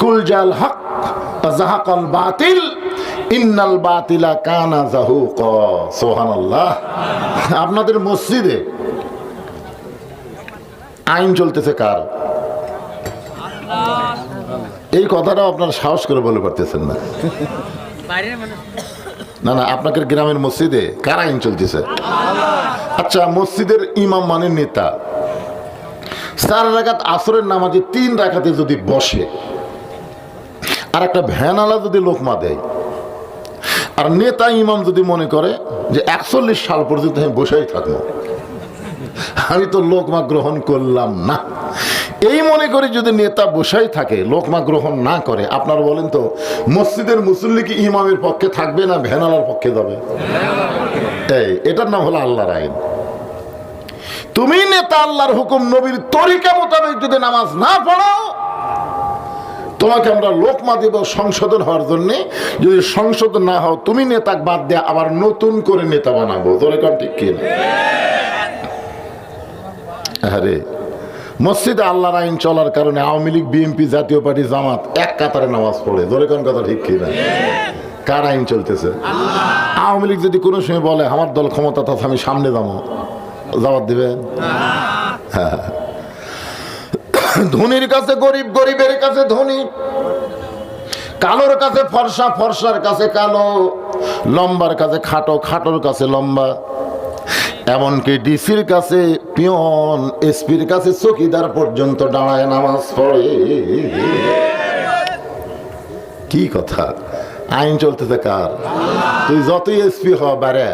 কুল জাল হক জাহাকাল বাতিল ইন্নাল বাতিলা কানা জাহুক। সোহানাল্লাহ আপনাদের মসজিদে আইন চলতেছে কার? এই কথাটাও আপনার সাহস করে বলে পারতেছেন না। না না আপনাকে গ্রামের মসজিদে কার আইন চলতেছে? আচ্ছা মসজিদের ইমাম মানে নেতা। চার রাখাত আসরের নামাজে তিন রাখাতে যদি বসে আর একটা ভ্যানালা যদি লোকমা দেয় আর নেতা ইমাম যদি মনে করে যে একচল্লিশ সাল পর্যন্ত আমি বসেই থাকব, আমি তো লোকমা গ্রহণ করলাম না। এই মনে করে যদি নেতা বসাই থাকে লোকমা গ্রহণ না করে, আপনারা বলেন তো, মসজিদের মুসল্লি কি ইমামের পক্ষে থাকবে না ভ্যানালার পক্ষে যাবে? এই, এটার নাম হলো আল্লাহর আইন। তুমি নেতা আল্লাহর হুকুম নবীর তরিকা মোতাবেক যদি নামাজ না পড়ো তোমাকে আমরা লোকমা দিব সংশোধন হওয়ার জন্য, যদি সংশোধন না হও, তুমি নেতা বাদ দিয়ে আবার নতুন করে নেতা বানাবো। তোর এখন ঠিক কি আরে মসজিদে আল্লাহর আইন চলার কারণে আওয়ামী লীগ বিএনপি জাতীয় পার্টি, জামাত এক কাতারে নামাজ পড়ে। ধরে কোন কথা ঠিক কি না কার আইন চলতেছে? আওয়ামী লীগ যদি কোনো সময় বলে, আমার দল ক্ষমতা থাকে আমি সামনে যাব। জবাব দিবেন? ধনীর কাছে গরিব, গরিবের কাছে ধনী। কালোর কাছে ফর্সা, ফর্সার কাছে কালো। লম্বার কাছে খাটো, খাটোর কাছে লম্বা। এমনকি ডিসির কাছে পিয়ন, এসপির কাছে চকিদার পর্যন্ত দাঁড়ায় নামাজ পড়ে। কি কথা? আইন চলতেছে কার? তুই যতই এসপি হ, বারে।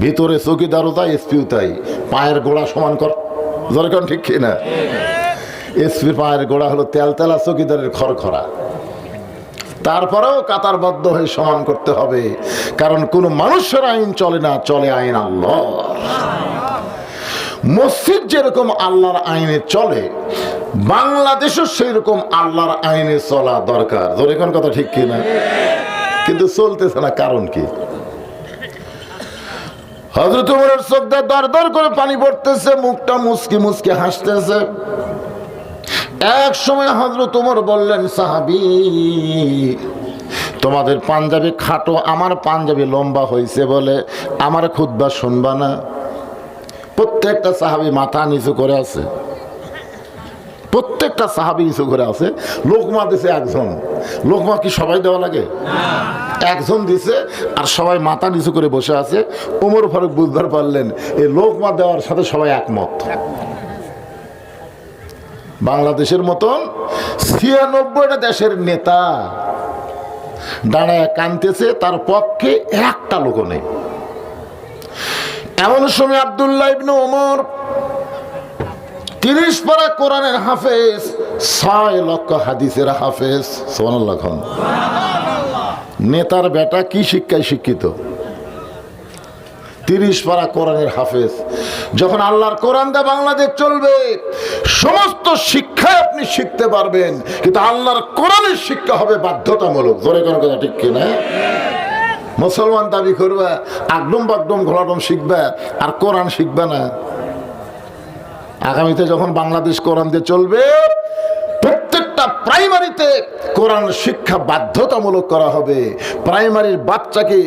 ভিতরে চকিদারও তাই, এসপিও তাই। পায়ের গোড়া সমান কর। যেরকম ঠিক কি না এসপির পায়ের গোড়া হলো তেল তেলা চকিদারের খড়খড়া। তারপরেও কাতারবদ্ধ হয়ে সমান করতে হবে, কারণ কোন মানুষের আইন চলে না, চলে আইন আল্লাহ মসজিদ যেরকম আল্লাহর আইনে চলে, বাংলাদেশও সেই রকম আল্লাহর আইনে চলা দরকার। ধরে কোন কথা ঠিক কি না কিন্তু চলতেছে না, কারণ কি? হজরত উমরের চোখটা দর দর করে পানি পড়তেছে, মুখটা মুসকি মুসকি হাসতেছে। এক সময় হজরত উমর বললেন, সাহাবি, তোমাদের পাঞ্জাবি খাটো, আমার পাঞ্জাবি লম্বা হয়েছে বলে আমার খুদ্া শুনবা না? প্রত্যেকটা সাহাবি মাথা নিচু করে আছে। প্রত্যেকটা সাহাবি নিচু করে আছে। লোকমা দিছে একজন। লোকমা কি সবাই দেওয়া লাগে? একজন দিছে আর সবাই মাথা নিচু করে বসে আছে। ওমর ফারুক বুঝবার পারলেন, এই লোকমা দেওয়ার সাথে সবাই একমত। বাংলাদেশের মতন ছিয়ানব্বইটা দেশের নেতা দাঁড়ায় কানতেছে তার পক্ষে একটা লোক নেই। এমন সময় আবদুল্লাহ ইবনু ওমর তিরিশ পারা কোরআনের হাফেজ, ছয় লক্ষ হাদিসের হাফেজ সোনাল্লাহ খান নেতার বেটা কি শিক্ষায় শিক্ষিত? তিরিশ পারা কোরআনের হাফেজ। যখন আল্লাহর কোরআন দা বাংলাদেশ চলবে, সমস্ত শিক্ষা আপনি শিখতে পারবেন। কিন্তু আল্লাহর কোরআনের শিক্ষা হবে বাধ্যতামূলক। ধরে কোনো কথা ঠিক কিনা? মুসলমান দাবি করবে, আগডম বাগডম ঘোলাডম শিখবে, আর কোরআন শিখবে না। আগামীতে যখন বাংলাদেশ কোরআন দিয়ে চলবে কোরআন শিক্ষা বাধ্যতামূলক করা হবে। প্রাইমারির বাচ্চাকে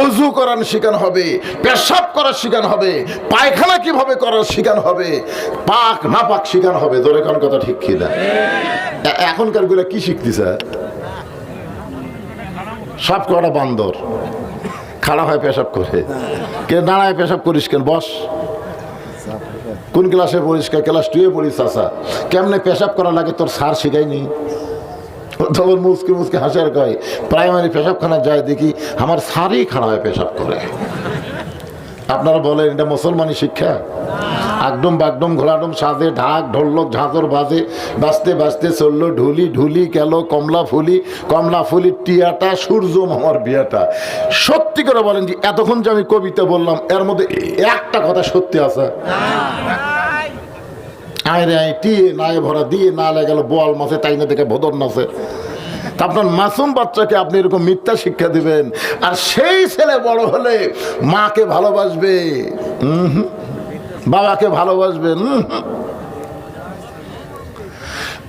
অজু করার শেখানো হবে, পেশাব করার শেখানো হবে, পায়খানা কীভাবে করার শেখানো হবে, পাক না পাক শেখানো হবে। তোর এখন কথা ঠিক কিনা এখনকারগুলা কি শিখতেছে? সব কটা বান্দর। খাড়া হয় পেশাব করে। কে দাঁড়ায় পেশাব করিস কেন? বস। কোন ক্লাসে পড়িস ক্লাস টুয়ে পড়িস আসা কেমনে পেশাব করা লাগে তোর সার শিখায়নি? ও তখন মুসকে মুসকে হাসার কয়, প্রাইমারি পেশাবখানা যায় দেখি আমার খাড়া হয় পেশাব করে। আপনারা বলেন, এটা মুসলমানি শিক্ষা? একদম বাগডম ঘোলাডম সাজে, ঢাক ঢোলক ঝাঁঝর বাজে বাঁচতে বাঁচতে চলল ঢুলি ঢুলি, গেল কমলা ফুলি কমলা ফুলি টিয়াটা, সূর্য মামার বিয়াটা। সত্যি করে বলেন যে, এতক্ষণ যে আমি কবিতা বললাম, এর মধ্যে একটা কথা সত্যি আছে। আয় রে আয় নায়ে ভরা দিয়ে না গেল, বোয়াল মাছে, তাই না দেখে ভদর তা আপনার মাসুম বাচ্চাকে আপনি এরকম মিথ্যা শিক্ষা দিবেন, আর সেই ছেলে বড় হলে মাকে ভালোবাসবে বাবাকে ভালোবাসবে, উম হুম।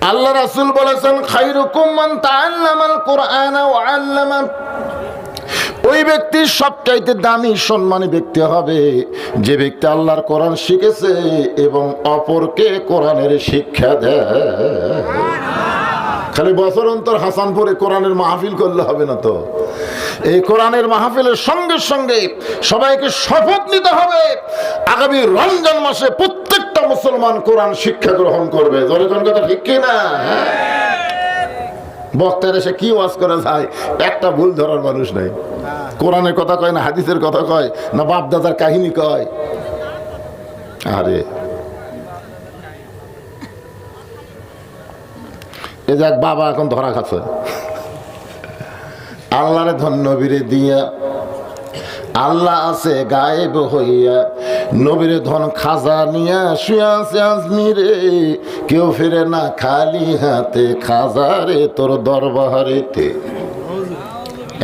আল্লাহ রাসুল বলেছেন, খাইরুকুম মান তাআল্লামাল কোরআন ওয়া আল্লামা ওই ব্যক্তি সবচাইতে দামি সম্মানী ব্যক্তি হবে। যে ব্যক্তি আল্লাহর কোরআন শিখেছে এবং অপরকে কোরআনের শিক্ষা দেয়। খালি বছর অন্তর হাসানপুরে কোরআনের মাহফিল করলে হবে না তো? এই কোরআনের মাহফিলের সঙ্গে সঙ্গে সবাইকে শপথ নিতে হবে। আগামী রমজান মাসে প্রত্যেকটা মুসলমান কোরআন শিক্ষা গ্রহণ করবে। জনগণ কথা ঠিক কিনা? হ্যাঁ? বক্তার এসে কি ওয়াজ করা যায়? একটা ভুল ধরার মানুষ নাই। কোরআনের কথা কয় না, হাদিসের কথা কয় না বাপ দাদার কাহিনী কয়? আরে। এ যাক, বাবা এখন ধরা খাচ্ছে। আল্লাহরে ধন্য বীরে দিয়া আল্লাহ আছে গায়েব হইয়া। নবীরে ধন খাজা নিয়া শুয়া আছে আজমিরে কেউ ফিরে না খালি হাতে খাজারে তোর দরবারেতে।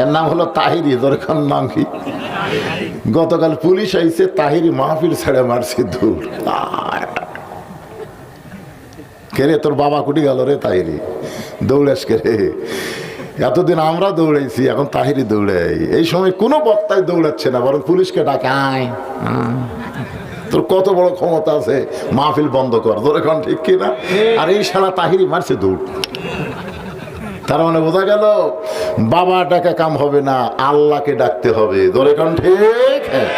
এর নাম হলো তাহিরি এখন নাম কি? গতকাল পুলিশ আইছে, তাহিরি মাহফিল ছেড়ে মারছে দূর। কে রে, তোর বাবা কুটি গেল রে তাহিরি? দৌড়াস কে রে? এতদিন আমরা দৌড়াইছি, এখন তাহিরি দৌড়াই। এই সময় কোনো বক্তায় দৌড়াচ্ছে না, বরং পুলিশকে ডাকায় তোর কত বড় ক্ষমতা আছে, মাহফিল বন্ধ কর। তোর এখন ঠিক কিনা আর এই সারা তাহিরি মারছে দৌড়। তার মানে বোঝা গেল, বাবা ডাকা কাম হবে না, আল্লাহকে ডাকতে হবে। এখন ঠিক? হ্যাঁ।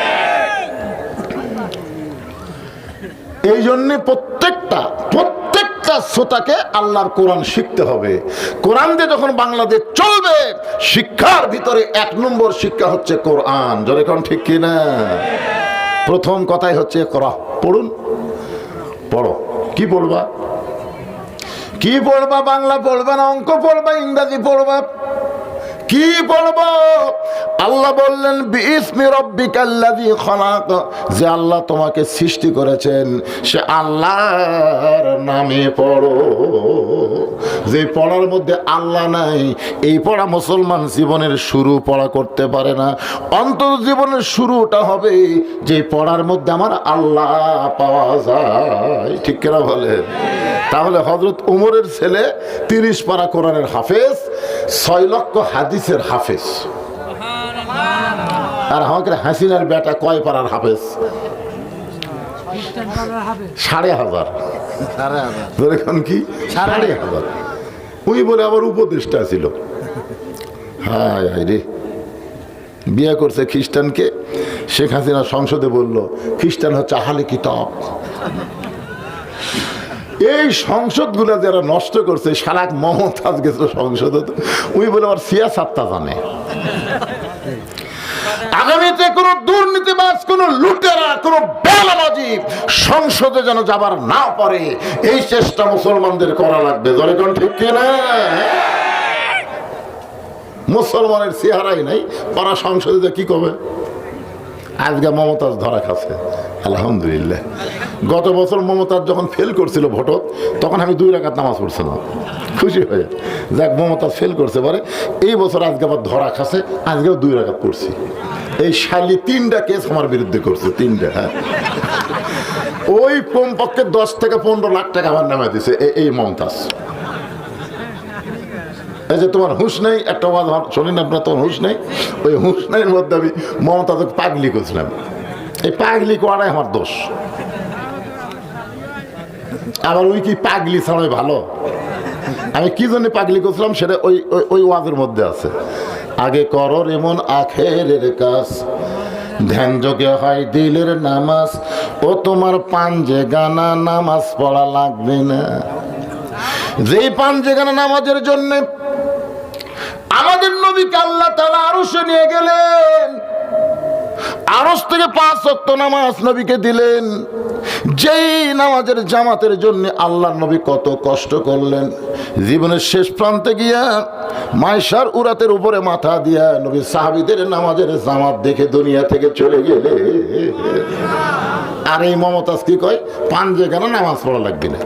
এই জন্যে প্রত্যেকটা শ্রোতাকে আল্লাহর কোরআন শিখতে হবে। কোরআন দিয়ে যখন বাংলাদেশ চলবে, শিক্ষার ভিতরে এক নম্বর শিক্ষা হচ্ছে কোরআন। যখন ঠিক কিনা? প্রথম কথাই হচ্ছে করা পড়ুন। পড়ো। কি পড়বা? কি পড়বা? বাংলা পড়বা না, অঙ্ক পড়বা, ইংরাজি পড়বা? কি পড়ব আল্লাহ বললেন বিসমি রব্বিকাল্লাযী খলাক। যে আল্লাহ তোমাকে সৃষ্টি করেছেন, সে আল্লাহর নামে পড়ো। যে পড়ার মধ্যে আল্লাহ নাই, এই পড়া মুসলমান জীবনের শুরু পড়া করতে পারে না। অন্তর জীবনের শুরুটা হবে যে পড়ার মধ্যে আমার আল্লাহ পাওয়া যায়। ঠিক কেনা বলেন? তাহলে হজরত উমরের ছেলে তিরিশ পারা কোরআনের হাফেজ ছয় লক্ষ হাদিসের হাফেজ। আর আমাকে হাসিনার বেটা কয় পাড়ার হাফেজ? সাড়ে হাজার। এখন কি? সাড়ে হাজার। উনি বলে আবার উপদেষ্টা ছিল। হায় হায় রে। বিয়ে করছে খ্রিস্টানকে। শেখ হাসিনা সংসদে বলল খ্রিস্টান হচ্ছে আহালে কিতাব। এই সংসদগুলো যারা নষ্ট করছে সারাক মমতাজ গেছিল সংসদে উনি বলে আমার সিয়াসাত্তা জানে। আগামীতে কোন দুর্নীতিবাজ, কোন লুটেরা, কোন বেলাবাজি সংসদে যেন যাবার না পারে, এই চেষ্টা মুসলমানদের করা লাগবে। কোন ঠিক কিনা? মুসলমানের চেহারাই নাই পারা সংসদে কি করবে? আজকে মমতাজ ধরা খাচ্ছে। আলহামদুলিল্লাহ। গত বছর মমতাজ যখন ফেল করছিল ভোটত, তখন আমি দুই রাকাত নামাজ পড়ছিলাম। খুশি হয়ে। যাক, মমতাজ ফেল করছে পারে। এই বছর আজকে আবার ধরা খাচ্ছে, আজকেও দুই রাকাত পড়ছি। এই শালি তিনটা কেস আমার বিরুদ্ধে করছে, তিনটা হ্যাঁ। ওই কমপক্ষে দশ থেকে পনেরো লাখ টাকা আমার নামে দিছে এই মমতাজ। এই যে তোমার হুঁশ নেই, একটা আমার শোনেন আপনার তোমার হুঁশ নেই। ওই হুঁশ নেই মধ্যে আমি মমতাজকে পাগলি করছিলাম। এই পাগলি করাটাই আমার দোষ। আবার ওই কি পাগলি ছাড়াই ভালো? আমি কি জন্য পাগলি করছিলাম সেটা ওই, ওই- ওয়াজের মধ্যে আছে। আগে করো এমন আখেরের কাজ, ধ্যান যোগে হয় দিলের নামাজ। ও তোমার পাঞ্জে গানা নামাজ পড়া লাগবে না। যেই পাঞ্জে গানা নামাজের জন্যে আমাদের নবীকে আল্লাহ তালা আরও নিয়ে গেলেন। আরস থেকে পাঁচ অক্ত নামাজ নবীকে দিলেন। যেই নামাজের জামাতের জন্য আল্লাহ নবী কত কষ্ট করলেন। জীবনের শেষ প্রান্তে গিয়া মাইশার উরাতের উপরে মাথা দিয়া নবী সাহাবিদের নামাজের জামাত দেখে দুনিয়া থেকে চলে গেলে। আর এই মমতাজ কি কয়? পাঞ্জে কেন নামাজ পড়া লাগবে না।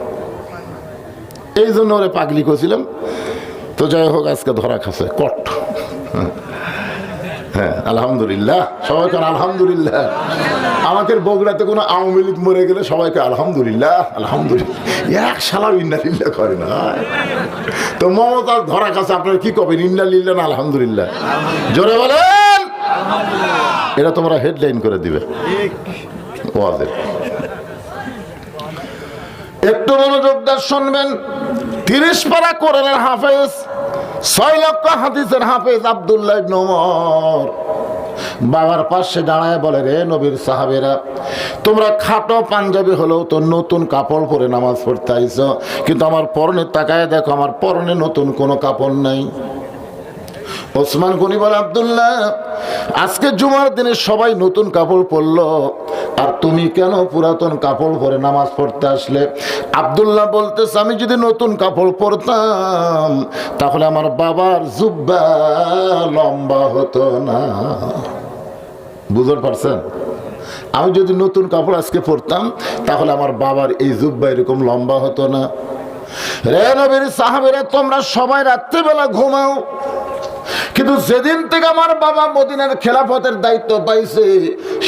এই জন্য ওরে পাগলি করছিলাম। তো যাই হোক আজকে ধরা খাসে কট। হ্যাঁ আলহামদুলিল্লাহ। সবাইকে আলহামদুলিল্লাহ? আমাদের বগুড়াতে কোনো আওয়ামী লীগ মরে গেলে সবাইকে আলহামদুলিল্লাহ? আলহামদুলিল্লাহ। এক সালাম ইন্নালিল্লাহ করে না। তো মমতার ধরা কাছে আপনারা কি কবেন? ইন্নালিল্লাহ না আলহামদুলিল্লাহ? জোরে বলেন! এটা তোমরা হেডলাইন করে দিবে। ওয়াজের একটু মনোযোগ দিয়ে শুনবেন। তিরিশ পারা কোরআনের হাফেজ, ছয় লক্ষ হাদিসের হাফেজ আব্দুল্লাহ নমর বাবার পাশে দাঁড়ায় বলে, রে নবীর সাহাবেরা, তোমরা খাটো পাঞ্জাবি হলেও তো নতুন কাপড় পরে নামাজ পড়তে আইছো। কিন্তু আমার পরনে তাকায় দেখো, আমার পরনে নতুন কোনো কাপড় নাই। ওসমান গনি বলে, আবদুল্লাহ, আজকে জুমার দিনে সবাই নতুন কাপড় পরলো। আর তুমি কেন পুরাতন কাপড় পরে নামাজ পড়তে আসলে? আবদুল্লাহ বলতেছে, আমি যদি নতুন কাপড় পরতাম, তাহলে আমার বাবার জুব্বা লম্বা হতো না। বুঝতে পারছেন? আমি যদি নতুন কাপড় আজকে পরতাম, তাহলে আমার বাবার এই জুব্বা এরকম লম্বা হতো না। রে নবীর সাহাবেরা, তোমরা সবাই রাত্রিবেলা ঘুমাও। কিন্তু যেদিন থেকে আমার বাবা মদিনার খেলাফতের দায়িত্ব পাইছে,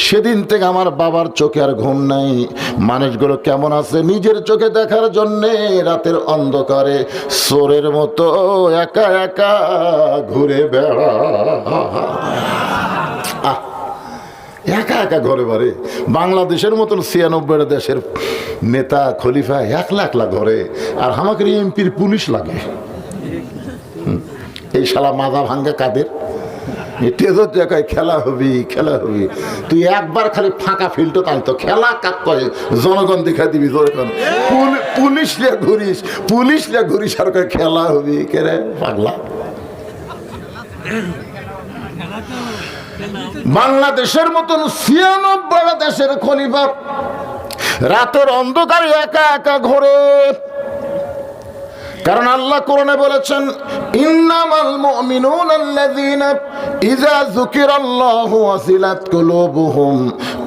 সেদিন থেকে আমার বাবার চোখে আর ঘুম নাই। মানুষগুলো কেমন আছে নিজের চোখে দেখার জন্যে রাতের অন্ধকারে সোরের মতো একা একা ঘুরে বেড়া একা একা ঘরে বাড়ে বাংলাদেশের মতন ছিয়ানব্বই দেশের নেতা, খলিফা একলা একলা ঘরে, আর আমাকে এমপির পুলিশ লাগে। এই শালা মাজা ভাঙ্গা কাদের? খেলা হবি খেলা হবি। তুই একবার খালি ফাঁকা ফিল্ড তাই তো খেলা কাক করে? জনগণ দেখা দিবি, জনগণ। পুলিশ লিয়া ঘুরিস, পুলিশ লিয়া ঘুরিস আর কয় খেলা হবি কেরে পাগলা। বাংলাদেশের মতন ছিয়ানব্বই দেশের খলিফা। রাতের অন্ধকারে একা একা ঘোরে। কারণ আল্লাহ কোরআনে বলেছেন, ইন্নামাল মুমিনুন আল্লাযীনা ইযা যুকিরাল্লাহু ওয়াসিলাত কুলুবুহুম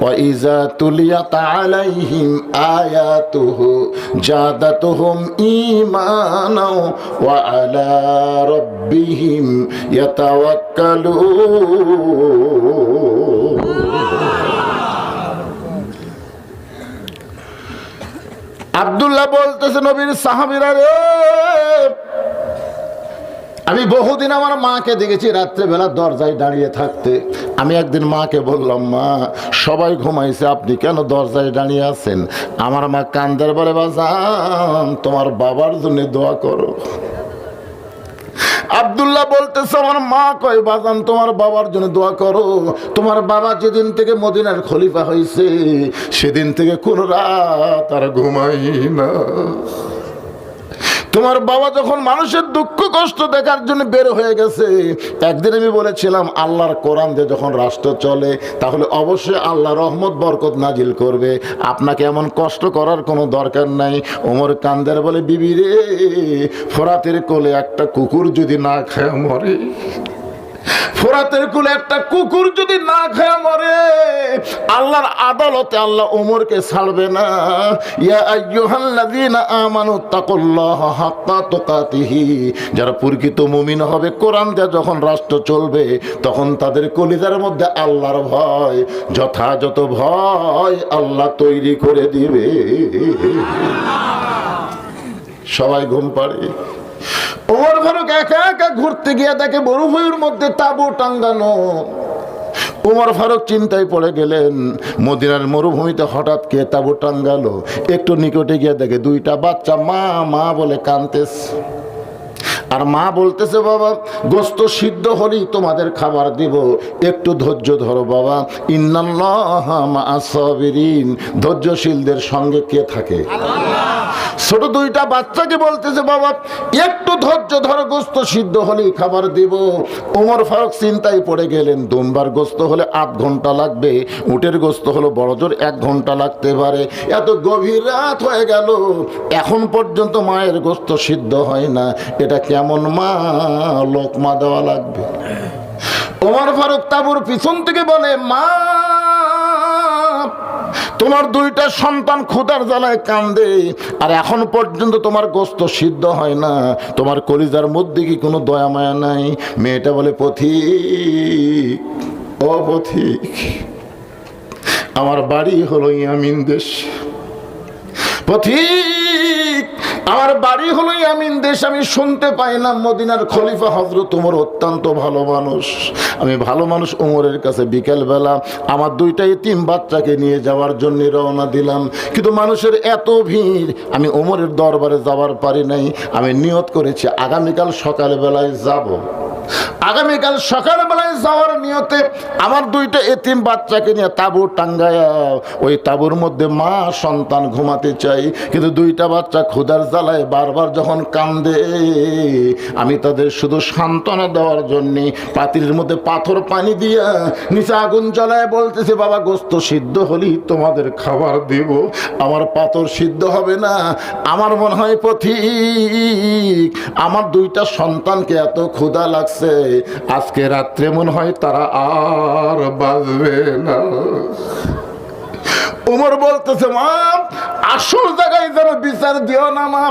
ওয়া ইযা তুলিয়াত আলাইহিম আয়াতুহু জাদাতুহুম ঈমানাও ওয়া আলা রাব্বিহিম ইয়াতাওয়াক্কালুন। আব্দুল্লাহ বলতেছে, নবীর সাহাবিরা রে, আমি বহুদিন আমার মাকে দেখেছি, রাত্রেবেলা দরজায় দাঁড়িয়ে থাকতে। আমি একদিন মাকে বললাম, মা, সবাই ঘুমাইছে, আপনি কেন দরজায় দাঁড়িয়ে আছেন? আমার মা কান্দের বলে, বাজান, তোমার বাবার জন্য দোয়া করো। আব্দুল্লাহ বলতেছে, আমার মা কয়, বাজান, তোমার বাবার জন্য দোয়া করো। তোমার বাবা যেদিন থেকে মদিনার খলিফা হয়েছে সেদিন থেকে কোন রাত আর ঘুমাই না। তোমার বাবা যখন মানুষের দুঃখ কষ্ট দেখার জন্য বের হয়ে গেছে, একদিন আমি বলেছিলাম, আল্লাহর কোরআন দিয়ে যখন রাষ্ট্র চলে, তাহলে অবশ্যই আল্লাহ রহমত, বরকত নাজিল করবে। আপনাকে এমন কষ্ট করার কোনো দরকার নাই। ওমর কান্দের বলে, বিবি রে, ফোরাতের কোলে একটা কুকুর যদি না খায় মরে ফোরাতের কুলে একটা কুকুর যদি না খায় মরে, আল্লাহর আদালতে আল্লাহ ওমরকে ছাড়বে না। ইয়া আইয়ুহাল্লাযীনা আমানু তাকুল্লাহ হাক্কা তুকাতিহি। যারা প্রকৃত মুমিন হবে, কোরআন দিয়ে যখন রাষ্ট্র চলবে, তখন তাদের কলিজার মধ্যে আল্লাহর ভয়, যথাযথ ভয় আল্লাহ তৈরি করে দিবে। সবাই ঘুম পাড়ে। ওমর ফারুক একা একা ঘুরতে গিয়ে দেখে বরুভূমির মধ্যে তাবু টাঙ্গানো। উমর ফারুক চিন্তায় পড়ে গেলেন, মদিনার মরুভূমিতে হঠাৎ কে তাবু টাঙ্গালো? একটু নিকটে গিয়ে দেখে দুইটা বাচ্চা মা মা বলে কানতেছে আর মা বলতেছে, বাবা, গোস্ত সিদ্ধ হলেই তোমাদের খাবার দিব। একটু ধৈর্য ধরো, বাবা। ইন্নাল্লাহ ধৈর্যশীলদের সঙ্গে কে থাকে? ছোট দুইটা বাচ্চাকে বলতেছে, বাবা, একটু ধৈর্য ধরো, গোস্ত সিদ্ধ হলেই খাবার দিব। ওমর ফারুক চিন্তায় পড়ে গেলেন, দুমবার গোস্ত হলে আধ ঘণ্টা লাগবে, উটের গোস্ত হলো বড় জোর, এক ঘণ্টা লাগতে পারে। এত গভীর রাত হয়ে গেল, এখন পর্যন্ত মায়ের গোস্ত সিদ্ধ হয় না। এটা কেমন মা? লোকমা দেওয়া লাগবে। ওমর ফারুক তাবুর পিছন থেকে বলে, মা তোমার দুইটা সন্তান ক্ষুধার জ্বালায় কান্দে, আর এখন পর্যন্ত তোমার গোস্ত সিদ্ধ হয় না। তোমার কলিজার মধ্যে কি কোনো দয়া মায়া নাই? মেয়েটা বলে, পথিক ও পথিক আমার বাড়ি হলো ইয়ামিন দেশ। পথিক আমার বাড়ি হলো আমি দেশ, আমি শুনতে পাইলাম মদিনার খলিফা হজরত তোমার অত্যন্ত ভালো মানুষ। আমি ভালো মানুষ উমরের কাছে বিকেলবেলা আমার দুইটা তিন বাচ্চাকে নিয়ে যাওয়ার জন্য রওনা দিলাম। কিন্তু মানুষের এত ভিড়, আমি ওমরের দরবারে যাওয়ার পারি নাই। আমি নিয়ত করেছি আগামীকাল সকালবেলায় যাব। আগামীকাল সকালবেলায় যাওয়ার নিয়তে আমার দুইটা এতিম বাচ্চাকে নিয়ে তাবু টাঙ্গায়া, ওই তাবুর মধ্যে মা সন্তান ঘুমাতে চাই, কিন্তু দুইটা বাচ্চা ক্ষুধার জ্বালায় বারবার যখন কান্দে। আমি তাদের শুধু সান্ত্বনা দেওয়ার জন্যে পাতিলের মধ্যে পাথর পানি দিয়া নিচে আগুন জ্বালায় বলতেছে, বাবা, গোস্ত সিদ্ধ হলেই তোমাদের খাবার দেব। আমার পাথর সিদ্ধ হবে না। আমার মনে হয় পথিক। আমার দুইটা সন্তানকে এত ক্ষুধা লাগছে। আজকে রাত্রে মনে হয় তারা আর বাঁচবে না। উমর বলতেছে মা আসল জায়গায় যেন বিচার দিও না মা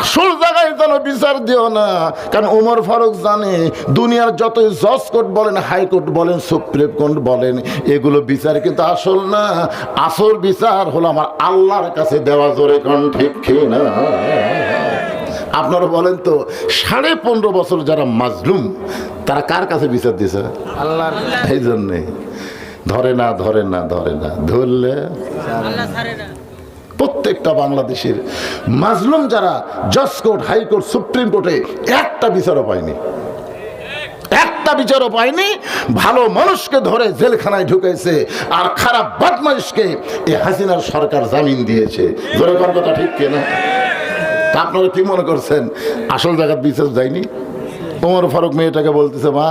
আসল জায়গায় যেন বিচার দিও না। কারণ উমর ফারুক জানে, দুনিয়ার যতই জজ কোর্ট বলেন হাইকোর্ট বলেন, সুপ্রিম কোর্ট বলেন, এগুলো বিচার কিন্তু আসল না। আসল বিচার হলো আমার আল্লাহর কাছে দেওয়া জোরে কোন ঠিক না? আপনারা বলেন তো সাড়ে পনেরো বছর যারা মাজলুম তারা কার কাছে বিচার দিছে আল্লাহ এই জন্যে। ধরে না ধরে না ধরে না। ধরলে প্রত্যেকটা বাংলাদেশের মাজলুম যারা জজ কোর্ট হাইকোর্ট সুপ্রিম কোর্টে একটা বিচারও পায়নি। একটা বিচারও পায়নি। ভালো মানুষকে ধরে জেলখানায় ঢুকেছে আর খারাপ বদমাইশকে এই হাসিনার সরকার জামিন দিয়েছে। ধরে কথা ঠিক কেনা? তা আপনারা কি মনে করছেন? আসল জায়গার বিশেষ যায়নি? তোমার ফারুক মেয়েটাকে বলতেছে মা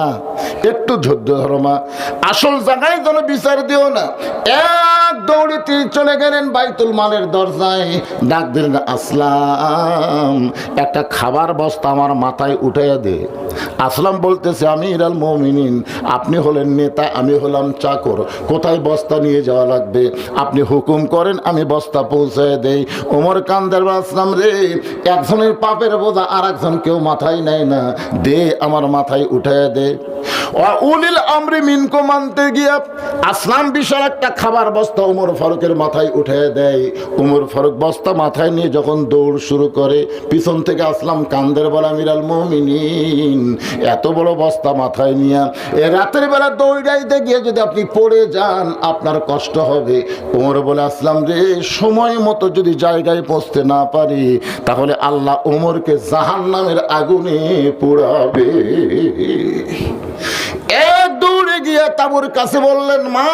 একটু ধৈর্য ধরো মা। আসল জায়গায় যেন বিচার দিও না। এক দৌড়ে তিনি চলে গেলেন বাইতুল মালের দরজায়। ডাক দিলেন, আসলাম, একটা খাবার বস্তা আমার মাথায় উঠাইয়া দে। আসলাম বলতেছে আমি ইরাল মমিনিন, আপনি হলেন নেতা, আমি হলাম চাকর। কোথায় বস্তা নিয়ে যাওয়া লাগবে? আপনি হুকুম করেন, আমি বস্তা পৌঁছায় দেই। ওমর কান্দার আসলাম রে, একজনের পাপের বোঝা আর একজন কেউ মাথায় নেয় না। দে আমার মাথায় উঠায় দে। উলিল আমরি মিনকো মানতে গিয়া আসলাম বিশাল একটা খাবার বস্তা উমর ফারুকের মাথায় উঠে দেয়। উমর ফারুক বস্তা মাথায় নিয়ে যখন দৌড় শুরু করে, পিছন থেকে আসলাম কান্দের বলা মিরাল মমিনিন। এত বড় বস্তা মাথায় নিয়ে এ রাতের বেলা দৌড়াইতে গিয়ে যদি আপনি পড়ে যান, আপনার কষ্ট হবে। উমর বলে, আসলাম রে, সময় মতো যদি জায়গায় পৌঁছতে না পারি, তাহলে আল্লাহ উমরকে জাহান নামের আগুনে পোড়াবে। গিয়ে তাবুর কাছে বললেন, মা,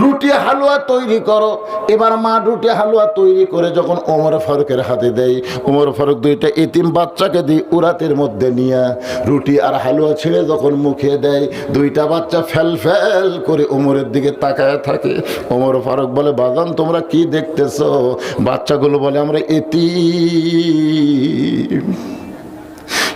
রুটি হালুয়া তৈরি করো। এবার মা রুটি হালুয়া তৈরি করে যখন ওমর ফারুকের হাতে দেয়, ওমর ফারুক দুইটা এতিম বাচ্চাকে দিই উরাতের মধ্যে নিয়ে রুটি আর হালুয়া ছেড়ে যখন মুখে দেয়, দুইটা বাচ্চা ফেল ফেল করে ওমরের দিকে তাকায় থাকে। ওমর ফারুক বলে, বাজান, তোমরা কি দেখতেছো? বাচ্চাগুলো বলে, আমরা এতিম।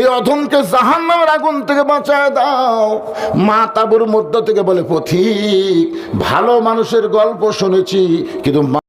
এই অধমকে জাহান নামের আগুন থেকে বাঁচায় দাও। মা তাবুর মধ্য থেকে বলে, পথিক, ভালো মানুষের গল্প শুনেছি, কিন্তু